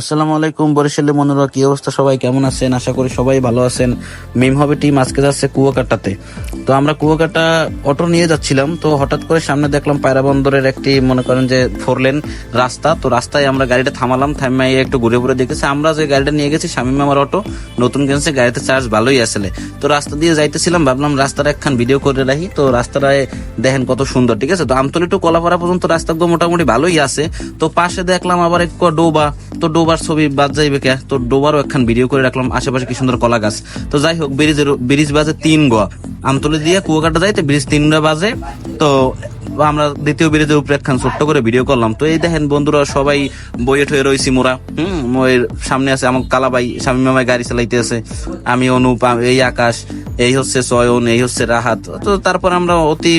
আসসালামু আলাইকুম, বরিশালের মনোরা কি অবস্থা? সবাই কেমন আছেন? আশা করি সবাই ভালো আছেন। মিম হবে টিম, আজকে যাচ্ছে কুয়াকাটাতে। তো আমরা কুয়াকাটা অটো নিয়ে যাচ্ছিলাম, তো হঠাৎ করে সামনে দেখলাম পায়রা বন্দরের একটি, মনে করেন যে ফোর লেন রাস্তা। তো রাস্তায় আমরা গাড়িটা থামালাম থামাই একটু ঘুরে ঘুরে দেখেছি আমরা যে গাড়িটা নিয়ে গেছি, শামিম আমার অটো, নতুন কিনছে, গাড়িতে চার্জ ভালোই আসলে। তো রাস্তা দিয়ে যাইতেছিলাম, ভাবলাম রাস্তার একখান ভিডিও করে রাখি। তো রাস্তাটায় দেখেন কত সুন্দর, ঠিক আছে? তো আমতলি টু কলাপাড়া পর্যন্ত রাস্তা মোটামুটি ভালোই আছে। তো পাশে দেখলাম আবার একটু ডোবা, তো ডোবার ছবি বাদ যাইবে কে? তো ডোবারও একখান ভিডিও করে রাখলাম, আশেপাশে কি সুন্দর কলা গাছ। তো যাই হোক, ব্রিজের ব্রিজ বাজে তিন গোয়া। আমতলি দিয়ে কুয়াকাটা যাইতে ব্রিজ তিনটা বাজে। তো আমরা দ্বিতীয় ব্রিজের উপরে একখান ছোট্ট করে ভিডিও করলাম। তো এই দেখেন বন্ধুরা, সবাই বইয়ে ঠয়ে রয়েছি মোরা। হম ওর সামনে আছে আমার কালাবাই, স্বামী মামাই গাড়ি চালাইতে আছে। আমি, অনুপ এই আকাশ, এই হচ্ছে সয়ন, এই হচ্ছে রাহাত। তো তারপর আমরা অতি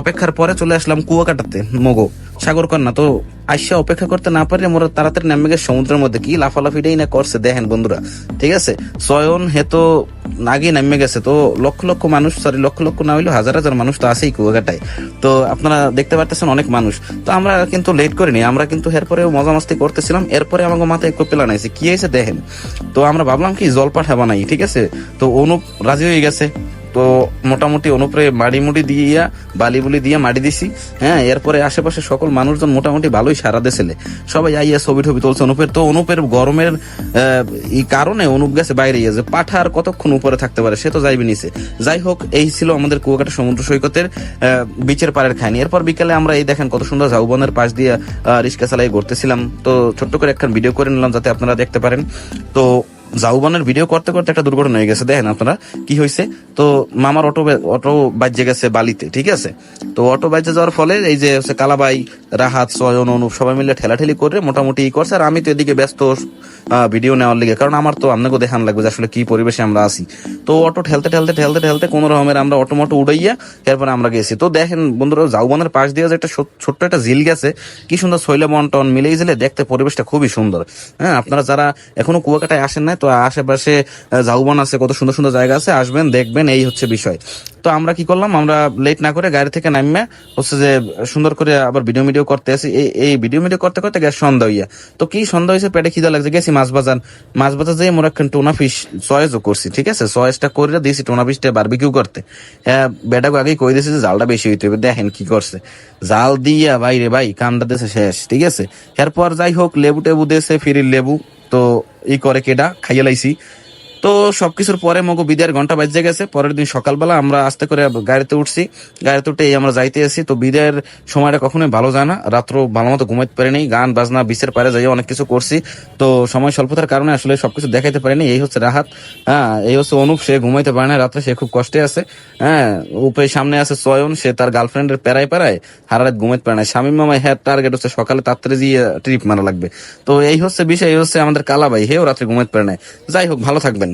অপেক্ষার পরে চলে আসলাম কুয়াকাটাতে, মগো। সাগর কন্যা, তো আইসা অপেক্ষা করতে না পারলে মোরা তাড়াতাড়ি নামে গেছে সমুদ্রের মধ্যে কি লাফালাফিটাই না করছে? দেখেন বন্ধুরা, ঠিক আছে? সয়ন হেতো আগে নামে গেছে, তো লক্ষ লক্ষ মানুষ সরি লক্ষ লক্ষ না হইলেও হাজার হাজার মানুষ তো আছেই কুয়াকাটায়। তো আপনারা দেখতে পারতেছেন অনেক মানুষ। তো আমরা কিন্তু লেট করিনি, আমরা কিন্তু এরপরেও মজা মস্তি করতেছিলাম, এরপরে আমাকে মাথায় একটু প্ল্যান আছে কি হয়েছে দেখেন। তো আমরা ভাবলাম কি জল পাঠা বানাই, ঠিক আছে? তো অনুপ রাজি হয়ে গেছে। তো মোটামুটি অনুপ্রে মাড়ি মুড়ি দিয়ে বালি বুলি দিয়ে মাটি দিছি। হ্যাঁ এরপরে আশেপাশে সকল মানুষজন মোটামুটি ভালোই সারা দেশেলে সবাই আইয়া ছবি টবি তুলছে অনুপের। তো অনুপের গরমের কারণে অনুপ গেছে বাইরে গিয়েছে পাঠা আর কতক্ষণ উপরে থাকতে পারে, সে তো যাইবে নিচে। যাই হোক, এই ছিল আমাদের কুয়াকাটা সমুদ্র সৈকতের বিচের পাড়ের খাইনি এরপর বিকেলে আমরা এই দেখেন কত সুন্দর ঝাউবনের পাশ দিয়ে রিক্সা চালাই ঘুরতেছিলাম। তো ছোট্ট করে একখান ভিডিও করে নিলাম যাতে আপনারা দেখতে পারেন। তো জাউবানের ভিডিও করতে করতে একটা দুর্ঘটনা হয়ে গেছে, দেখেন আপনারা কি হয়েছে? তো মামার অটো অটো বাজে গেছে বালিতে, ঠিক আছে? তো অটো বাজে যাওয়ার ফলে এই যে কালাবাই, রাহাত, সয়ন, অনুপ সবাই মিলে ঠেলাঠেলি করে মোটামুটি করছে। আর আমি তো এদিকে ব্যস্ত ভিডিও নেওয়ার লিগে। কারণ আমার তো আপনাকে দেখান লাগবে যে আসলে কি পরিবেশে আমরা আছি। তো অটো ঠেলতে ঠেলতে ঠেলতে ঠেলতে কোন রকমের আমরা অটো মটো উড়াইয়া এরপরে আমরা গেছি। তো দেখেন বন্ধুরা জাউবানের পাশ দিয়ে যে একটা ছোট্ট একটা ঝিল গেছে কি সুন্দর শৈলে বন্টন মিলেই ঝিলে দেখতে পরিবেশটা খুবই সুন্দর। হ্যাঁ আপনারা যারা এখনও কুয়াকাটায় আসেন নাই তো আশেপাশে আহ, ঝাউবন আছে কত সুন্দর সুন্দর জায়গা আছে আসবেন দেখবেন এই হচ্ছে বিষয়। তো আমরা কি করলাম আমরা লেট না করে গাড়ি থেকে নামে হচ্ছে যে সুন্দর করে আবার ভিডিও ভিডিও করতে আসি। এই ভিডিও ভিডিও করতে করতে গ্যাস সন্ধ্যা হইয়া। তো কি সন্ধ্যা হয়েছে পেটে খিদা লাগছে গেছি মাছ বাজার মাছ বাজার যেয়ে মোরা একখান টোনা ফিশ সয়েজও করছি, ঠিক আছে? সয়েজটা করে দিয়েছি টোনা ফিশটা বারবিকিউ করতে। হ্যাঁ বেটাকে আগেই কই দিয়েছে যে জালটা বেশি হইতে হবে, দেখেন কি করছে। জাল দিয়া বাইরে ভাই কামটা দেশে শেষ, ঠিক আছে? এরপর যাই হোক, লেবু টেবু দেশে ফিরির লেবু, তো ই করে কেডা, খাইয়ে লাইছি। তো সবকিছুর পরে মগো বিদের ঘণ্টা বাজে গেছে। পরের দিন সকালবেলা আমরা আস্তে করে গাড়িতে উঠছি। গাড়িতে উঠে আমরা যাইতে আসি। তো বিদের সময়টা কখনোই ভালো যায় না। রাত্র ভালো মতো ঘুমাইতে পারিনি গান, বাজনা, বিচের পারে যাই অনেক কিছু করছি। তো সময় স্বল্পতার কারণে আসলে সবকিছু দেখাইতে পারিনি এই হচ্ছে রাহাত। হ্যাঁ এই হচ্ছে অনুপ। সে ঘুমাইতে পারে না। রাত্রে সে খুব কষ্টে আছে। হ্যাঁ উপরে সামনে আছে সয়ন সে তার গার্লফ্রেন্ডের প্যারায় প্যারায় হারা রাত ঘুমাইতে পারে না স্বামী মামাই হ্যাঁ টার্গেট হচ্ছে সকালে তাড়াতাড়ি দিয়ে ট্রিপ মারা লাগবে। তো এই হচ্ছে বিষয়, এই হচ্ছে আমাদের কালাবাই। হেও রাত্রে ঘুমাইতে পারে না যাই হোক, ভালো থাকবেন।